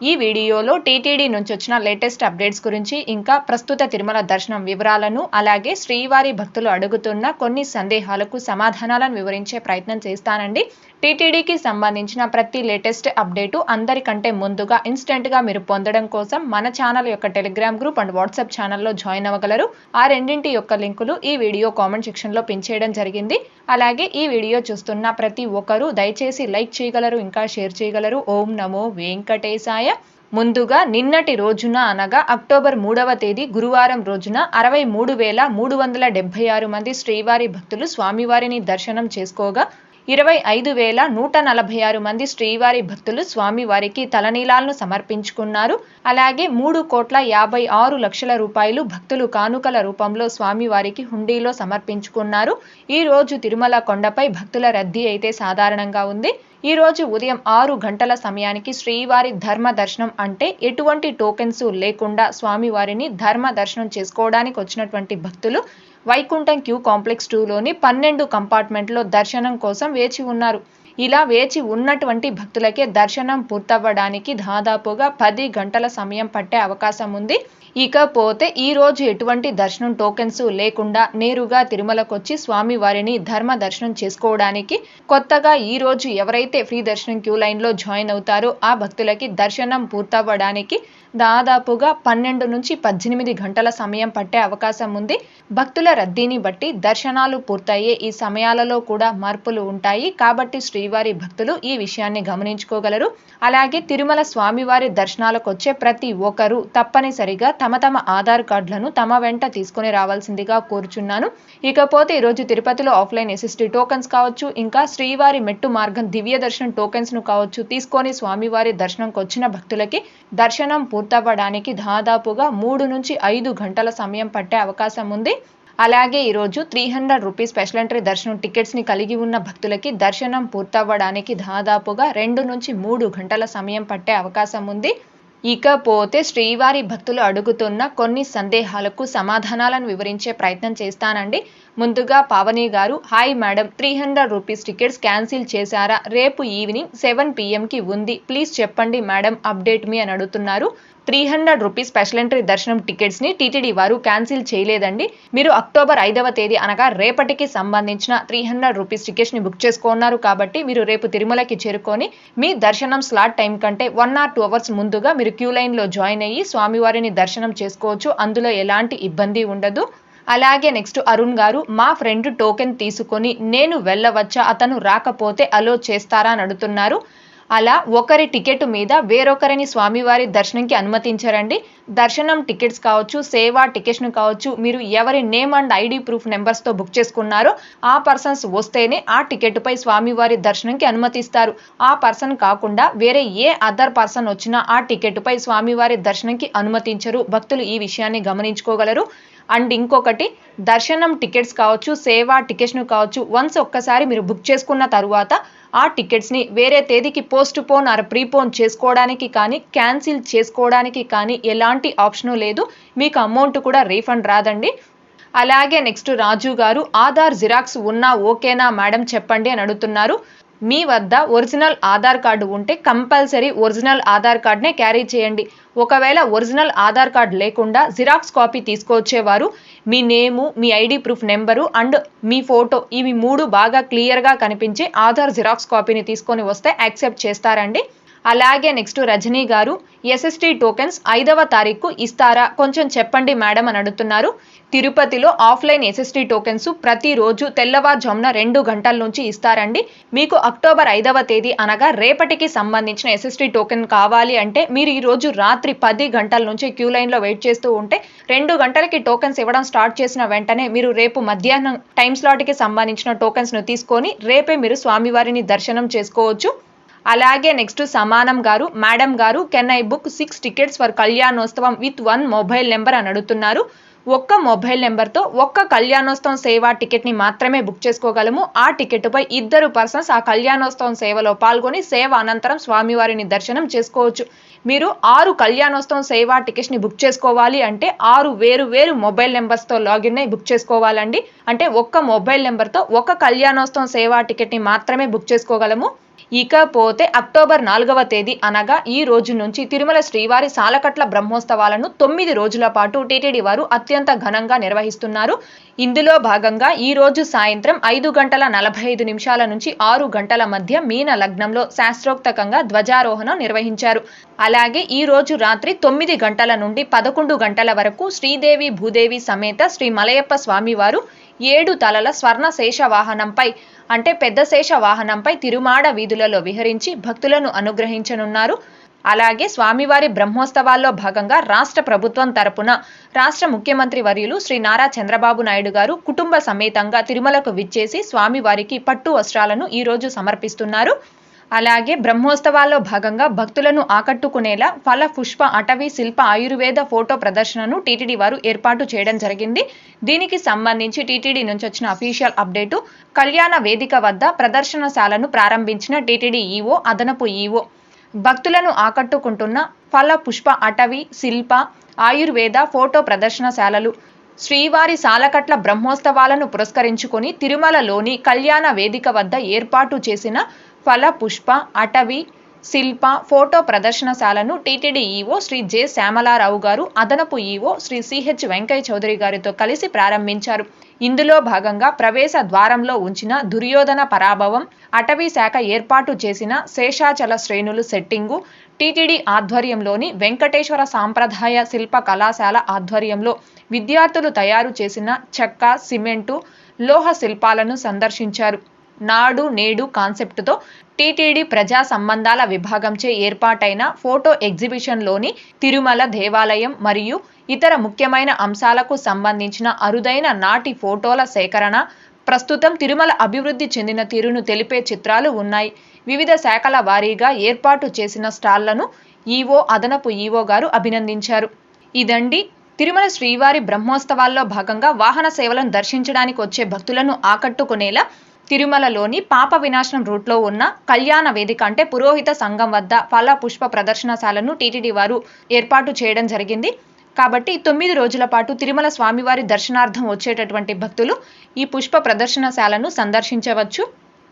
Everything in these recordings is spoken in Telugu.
ఈ వీడియోలో టీటీడీ నుంచి వచ్చిన లేటెస్ట్ అప్డేట్స్ గురించి ఇంకా ప్రస్తుత తిరుమల దర్శనం వివరాలను అలాగే శ్రీవారి భక్తులు అడుగుతున్న కొన్ని సందేహాలకు సమాధానాలను వివరించే ప్రయత్నం చేస్తానండి. టీటీడీకి సంబంధించిన ప్రతి లేటెస్ట్ అప్డేటు అందరికంటే ముందుగా ఇన్స్టెంట్గా మీరు పొందడం కోసం మన ఛానల్ యొక్క టెలిగ్రామ్ గ్రూప్ అండ్ వాట్సాప్ ఛానల్లో జాయిన్ అవ్వగలరు. ఆ రెండింటి యొక్క లింకులు ఈ వీడియో కామెంట్ సెక్షన్లో పిన్ చేయడం జరిగింది. అలాగే ఈ వీడియో చూస్తున్న ప్రతి ఒక్కరూ దయచేసి లైక్ చేయగలరు ఇంకా షేర్ చేయగలరు. ఓం నమో వెంకటేశాయ. ముందుగా నిన్నటి రోజున అనగా అక్టోబర్ మూడవ తేదీ గురువారం రోజున అరవై మూడు వేల మూడు వందల డెబ్బై ఆరు మంది శ్రీవారి భక్తులు స్వామివారిని దర్శనం చేసుకోగా ఇరవై ఐదు వేల నూట నలభై ఆరు మంది శ్రీవారి భక్తులు స్వామివారికి తలనీలాలను సమర్పించుకున్నారు. అలాగే మూడు కోట్ల యాభై ఆరు లక్షల రూపాయలు భక్తులు కానుకల రూపంలో స్వామివారికి హుండీలో సమర్పించుకున్నారు. ఈ రోజు తిరుమల కొండపై భక్తుల రద్దీ అయితే సాధారణంగా ఉంది. ఈ రోజు ఉదయం ఆరు గంటల సమయానికి శ్రీవారి ధర్మ దర్శనం అంటే ఎటువంటి టోకెన్స్ లేకుండా స్వామివారిని ధర్మ దర్శనం చేసుకోవడానికి వచ్చినటువంటి భక్తులు వైకుంఠం క్యూ కాంప్లెక్స్ టూలోని పన్నెండు కంపార్ట్మెంట్లో దర్శనం కోసం వేచి ఉన్నారు. ఇలా వేచి ఉన్నటువంటి భక్తులకే దర్శనం పూర్తవ్వడానికి దాదాపుగా పది గంటల సమయం పట్టే అవకాశం ఉంది. ఇకపోతే ఈరోజు ఎటువంటి దర్శనం టోకెన్స్ లేకుండా నేరుగా తిరుమలకొచ్చి స్వామి వారిని ధర్మ దర్శనం చేసుకోవడానికి కొత్తగా ఈరోజు ఎవరైతే ఫ్రీ దర్శనం క్యూ లైన్లో జాయిన్ అవుతారో ఆ భక్తులకి దర్శనం పూర్తవ్వడానికి దాదాపుగా పన్నెండు నుంచి పద్దెనిమిది గంటల సమయం పట్టే అవకాశం ఉంది. భక్తుల రద్దీని బట్టి దర్శనాలు పూర్తయ్యే ఈ సమయాలలో కూడా మార్పులు ఉంటాయి. కాబట్టి శ్రీవారి భక్తులు ఈ విషయాన్ని గమనించుకోగలరు. అలాగే తిరుమల స్వామివారి దర్శనాలకు వచ్చే ప్రతి ఒక్కరూ తప్పనిసరిగా తమ తమ ఆధార్ కార్డులను తమ వెంట తీసుకుని రావాల్సిందిగా కోరుచున్నాను. ఇకపోతే ఈరోజు తిరుపతిలో ఆఫ్లైన్ ఎస్ఎస్టీ టోకెన్స్ కావచ్చు ఇంకా శ్రీవారి మెట్టు మార్గం దివ్య దర్శనం టోకెన్స్ను కావచ్చు తీసుకొని స్వామివారి దర్శనంకి వచ్చిన భక్తులకి దర్శనం పూర్తవ్వడానికి దాదాపుగా మూడు నుంచి ఐదు గంటల సమయం పట్టే అవకాశం ఉంది. అలాగే ఈరోజు three hundred rupees special entry దర్శనం టికెట్స్ని కలిగి ఉన్న భక్తులకి దర్శనం పూర్తవ్వడానికి దాదాపుగా రెండు నుంచి మూడు గంటల సమయం పట్టే అవకాశం ఉంది. ఇకపోతే శ్రీవారి భక్తులు అడుగుతున్న కొన్ని సందేహాలకు సమాధానాలను వివరించే ప్రయత్నం చేస్తానండి. ముందుగా Pavani garu hi madam three hundred rupees tickets cancel చేశారా? రేపు ఈవినింగ్ సెవెన్ పిఎంకి ఉంది. ప్లీజ్ చెప్పండి మేడం అప్డేట్ మీ అని అడుగుతున్నారు. Three hundred rupees special entry దర్శనం టికెట్స్ని టీటీడీ వారు క్యాన్సిల్ చేయలేదండి. మీరు అక్టోబర్ ఐదవ తేదీ అనగా రేపటికి సంబంధించిన త్రీ హండ్రెడ్ రూపీస్ టికెట్స్ని బుక్ చేసుకున్నారు కాబట్టి మీరు రేపు తిరుమలకి చేరుకొని మీ దర్శనం స్లాట్ టైం కంటే వన్ ఆర్ టూ అవర్స్ ముందుగా మీరు క్యూ లైన్లో జాయిన్ అయ్యి స్వామివారిని దర్శనం చేసుకోవచ్చు. అందులో ఎలాంటి ఇబ్బంది ఉండదు. అలాగే నెక్స్ట్ అరుణ్ గారు మా ఫ్రెండ్ టోకెన్ తీసుకొని నేను వెళ్ళవచ్చా? అతను రాకపోతే అలో చేస్తారా? అని అడుగుతున్నారు. అలా ఒకరి టికెట్ మీద వేరొకరిని స్వామివారి దర్శనంకి అనుమతించారండి. దర్శనం టికెట్స్ కావచ్చు సేవా టికెట్స్ను కావచ్చు మీరు ఎవరి నేమ్ అండ్ ఐడి ప్రూఫ్ నెంబర్స్తో బుక్ చేసుకున్నారో ఆ పర్సన్స్ వస్తేనే ఆ టికెట్పై స్వామివారి దర్శనంకి అనుమతిస్తారు. ఆ పర్సన్ కాకుండా వేరే ఏ అదర్ పర్సన్ వచ్చినా ఆ టికెట్పై స్వామివారి దర్శనంకి అనుమతించరు. భక్తులు ఈ విషయాన్ని గమనించుకోగలరు. అండ్ ఇంకొకటి దర్శనం టికెట్స్ కావచ్చు సేవా టికెట్స్ను కావచ్చు వన్స్ ఒక్కసారి మీరు బుక్ చేసుకున్న తరువాత ఆ టికెట్స్ని వేరే తేదీకి పోస్ట్ పోన్ ఆర్ ప్రీపోన్ చేసుకోవడానికి కానీ క్యాన్సిల్ చేసుకోవడానికి కానీ ఎలాంటి ఆప్షను లేదు. మీకు అమౌంట్ కూడా రీఫండ్ రాదండి. అలాగే నెక్స్ట్ రాజు గారు ఆధార్ జిరాక్స్ ఉన్నా ఓకేనా మేడం చెప్పండి అని అడుగుతున్నారు. మీ వద్ద ఒరిజినల్ ఆధార్ కార్డు ఉంటే కంపల్సరీ ఒరిజినల్ ఆధార్ కార్డ్నే క్యారీ చేయండి. ఒకవేళ ఒరిజినల్ ఆధార్ కార్డు లేకుండా జిరాక్స్ కాపీ తీసుకొచ్చేవారు మీ నేము మీ ఐడి ప్రూఫ్ నెంబరు అండ్ మీ ఫోటో ఇవి మూడు బాగా క్లియర్గా కనిపించే ఆధార్ జిరాక్స్ కాపీని తీసుకొని వస్తే యాక్సెప్ట్ చేస్తారండి. అలాగే నెక్స్ట్ రజనీ గారు ఎస్ఎస్టీ టోకెన్స్ ఐదవ తారీఖు ఇస్తారా? కొంచెం చెప్పండి మేడం అని అడుగుతున్నారు. తిరుపతిలో ఆఫ్లైన్ ఎస్ఎస్టీ టోకెన్స్ ప్రతిరోజు తెల్లవారుజామున రెండు గంటల నుంచి ఇస్తారండి. మీకు అక్టోబర్ ఐదవ తేదీ అనగా రేపటికి సంబంధించిన ఎస్ఎస్టీ టోకెన్ కావాలి అంటే మీరు ఈరోజు రాత్రి పది గంటల నుంచి క్యూ లైన్లో వెయిట్ చేస్తూ ఉంటే రెండు గంటలకి టోకెన్స్ ఇవ్వడం స్టార్ట్ చేసిన వెంటనే మీరు రేపు మధ్యాహ్నం టైం స్లాట్కి సంబంధించిన టోకెన్స్ను తీసుకొని రేపే మీరు స్వామివారిని దర్శనం చేసుకోవచ్చు. అలాగే నెక్స్ట్ సమానం garu madam garu can I book six tickets for Kalyanotsavam with one mobile number అని అడుగుతున్నారు. ఒక్క మొబైల్ నెంబర్తో ఒక్క కళ్యాణోత్సవం సేవ టికెట్ని మాత్రమే బుక్ చేసుకోగలము. ఆ టికెట్పై ఇద్దరు పర్సన్స్ ఆ కళ్యాణోత్సవం సేవలో పాల్గొని సేవ అనంతరం స్వామివారిని దర్శనం చేసుకోవచ్చు. మీరు ఆరు కళ్యాణోత్సవం సేవా టికెట్స్ని బుక్ చేసుకోవాలి అంటే ఆరు వేరు వేరు మొబైల్ నెంబర్స్తో లాగిన్ అయి బుక్ చేసుకోవాలండి. అంటే ఒక్క మొబైల్ నెంబర్తో ఒక కళ్యాణోత్సవం సేవా టికెట్ని మాత్రమే బుక్ చేసుకోగలము. ఇకపోతే అక్టోబర్ నాలుగవ తేదీ అనగా ఈ రోజు నుంచి తిరుమల శ్రీవారి సాలకట్ల బ్రహ్మోత్సవాలను తొమ్మిది రోజుల పాటు టీటీడీ వారు అత్యంత ఘనంగా నిర్వహిస్తున్నారు. ఇందులో భాగంగా ఈ రోజు సాయంత్రం ఐదు గంటల నలభై ఐదు నిమిషాల నుంచి ఆరు గంటల మధ్య మీన లగ్నంలో శాస్త్రోక్తకంగా ధ్వజారోహణం నిర్వహించారు. అలాగే ఈ రోజు రాత్రి తొమ్మిది గంటల నుండి పదకొండు గంటల వరకు శ్రీదేవి భూదేవి సమేత శ్రీ మలయప్ప స్వామివారు ఏడు తలల స్వర్ణ శేష వాహనంపై అంటే పెద్ద శేష వాహనంపై తిరుమాడ వీధులలో విహరించి భక్తులను అనుగ్రహించనున్నారు. అలాగే స్వామివారి బ్రహ్మోత్సవాల్లో భాగంగా రాష్ట్ర ప్రభుత్వం తరపున రాష్ట్ర ముఖ్యమంత్రి వర్యులు శ్రీ నారా చంద్రబాబు నాయుడు గారు కుటుంబ సమేతంగా తిరుమలకు విచ్చేసి స్వామివారికి పట్టు వస్త్రాలను ఈరోజు సమర్పిస్తున్నారు. అలాగే బ్రహ్మోత్సవాల్లో భాగంగా భక్తులను ఆకట్టుకునేలా ఫల పుష్ప అటవీ శిల్ప ఆయుర్వేద ఫోటో ప్రదర్శనను టీటీడీ వారు ఏర్పాటు చేయడం జరిగింది. దీనికి సంబంధించి టీటీడీ నుంచి వచ్చిన అఫీషియల్ అప్డేటు కళ్యాణ వేదిక వద్ద ప్రదర్శనశాలను ప్రారంభించిన టీటీడీ ఈవో అదనపు ఈవో. భక్తులను ఆకట్టుకుంటున్న ఫల పుష్ప అటవీ శిల్ప ఆయుర్వేద ఫోటో ప్రదర్శనశాలలు శ్రీవారి సాలకట్ల బ్రహ్మోత్సవాలను పురస్కరించుకొని తిరుమలలోని కళ్యాణ వేదిక వద్ద ఏర్పాటు చేసిన ఫల పుష్ప అటవీ శిల్ప photo ప్రదర్శనశాలను TTD EO Shri J. Shyamalarao garu అదనపు EO Shri C H Venkayya Chowdary గారితో కలిసి ప్రారంభించారు. ఇందులో భాగంగా ప్రవేశ ద్వారంలో ఉంచిన దుర్యోధన పరాభవం అటవీ శాఖ ఏర్పాటు చేసిన శేషాచల శ్రేణులు సెట్టింగు టీటీడీ ఆధ్వర్యంలోని వెంకటేశ్వర సాంప్రదాయ శిల్ప కళాశాల ఆధ్వర్యంలో విద్యార్థులు తయారు చేసిన చెక్క సిమెంటు లోహ శిల్పాలను సందర్శించారు. నాడు నేడు కాన్సెప్టుతో టీటీడీ ప్రజా సంబంధాల విభాగంచే ఏర్పాటైన ఫోటో ఎగ్జిబిషన్లోని తిరుమల దేవాలయం మరియు ఇతర ముఖ్యమైన అంశాలకు సంబంధించిన అరుదైన నాటి ఫోటోల సేకరణ ప్రస్తుతం తిరుమల అభివృద్ధి చెందిన తీరును తెలిపే చిత్రాలు ఉన్నాయి. వివిధ శాఖల వారీగా ఏర్పాటు చేసిన స్టాళ్ళను ఈవో అదనపు ఈవో గారు అభినందించారు. ఇదండి తిరుమల శ్రీవారి బ్రహ్మోత్సవాల్లో భాగంగా వాహన సేవలను దర్శించడానికి వచ్చే భక్తులను ఆకట్టుకునేలా తిరుమలలోని పాప వినాశనం రూట్లో ఉన్న కళ్యాణ వేదిక అంటే పురోహిత సంఘం వద్ద ఫల పుష్ప ప్రదర్శనశాలను టీటీడీ వారు ఏర్పాటు చేయడం జరిగింది. కాబట్టి తొమ్మిది రోజుల పాటు తిరుమల స్వామివారి దర్శనార్థం వచ్చేటటువంటి భక్తులు ఈ పుష్ప ప్రదర్శనశాలను సందర్శించవచ్చు.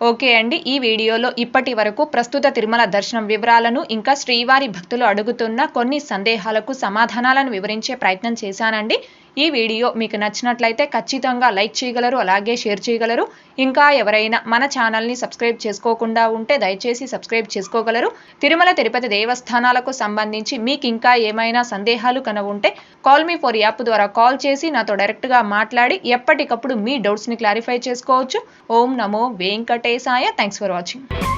ఓకే అండి ఈ వీడియోలో ఇప్పటి వరకు ప్రస్తుత తిరుమల దర్శనం వివరాలను ఇంకా శ్రీవారి భక్తులు అడుగుతున్న కొన్ని సందేహాలకు సమాధానాలను వివరించే ప్రయత్నం చేశానండి. ఈ వీడియో మీకు నచ్చినట్లయితే ఖచ్చితంగా లైక్ చేయగలరు అలాగే షేర్ చేయగలరు. ఇంకా ఎవరైనా మన ఛానల్ని సబ్స్క్రైబ్ చేసుకోకుండా ఉంటే దయచేసి సబ్స్క్రైబ్ చేసుకోగలరు. తిరుమల తిరుపతి దేవస్థానాలకు సంబంధించి మీకు ఇంకా ఏమైనా సందేహాలు కన ఉంటే కాల్ మీ ఫోర్ యాప్ ద్వారా కాల్ చేసి నాతో డైరెక్ట్గా మాట్లాడి ఎప్పటికప్పుడు మీ డౌట్స్ని క్లారిఫై చేసుకోవచ్చు. ఓం నమో వెంకటేశాయ. Thanks for watching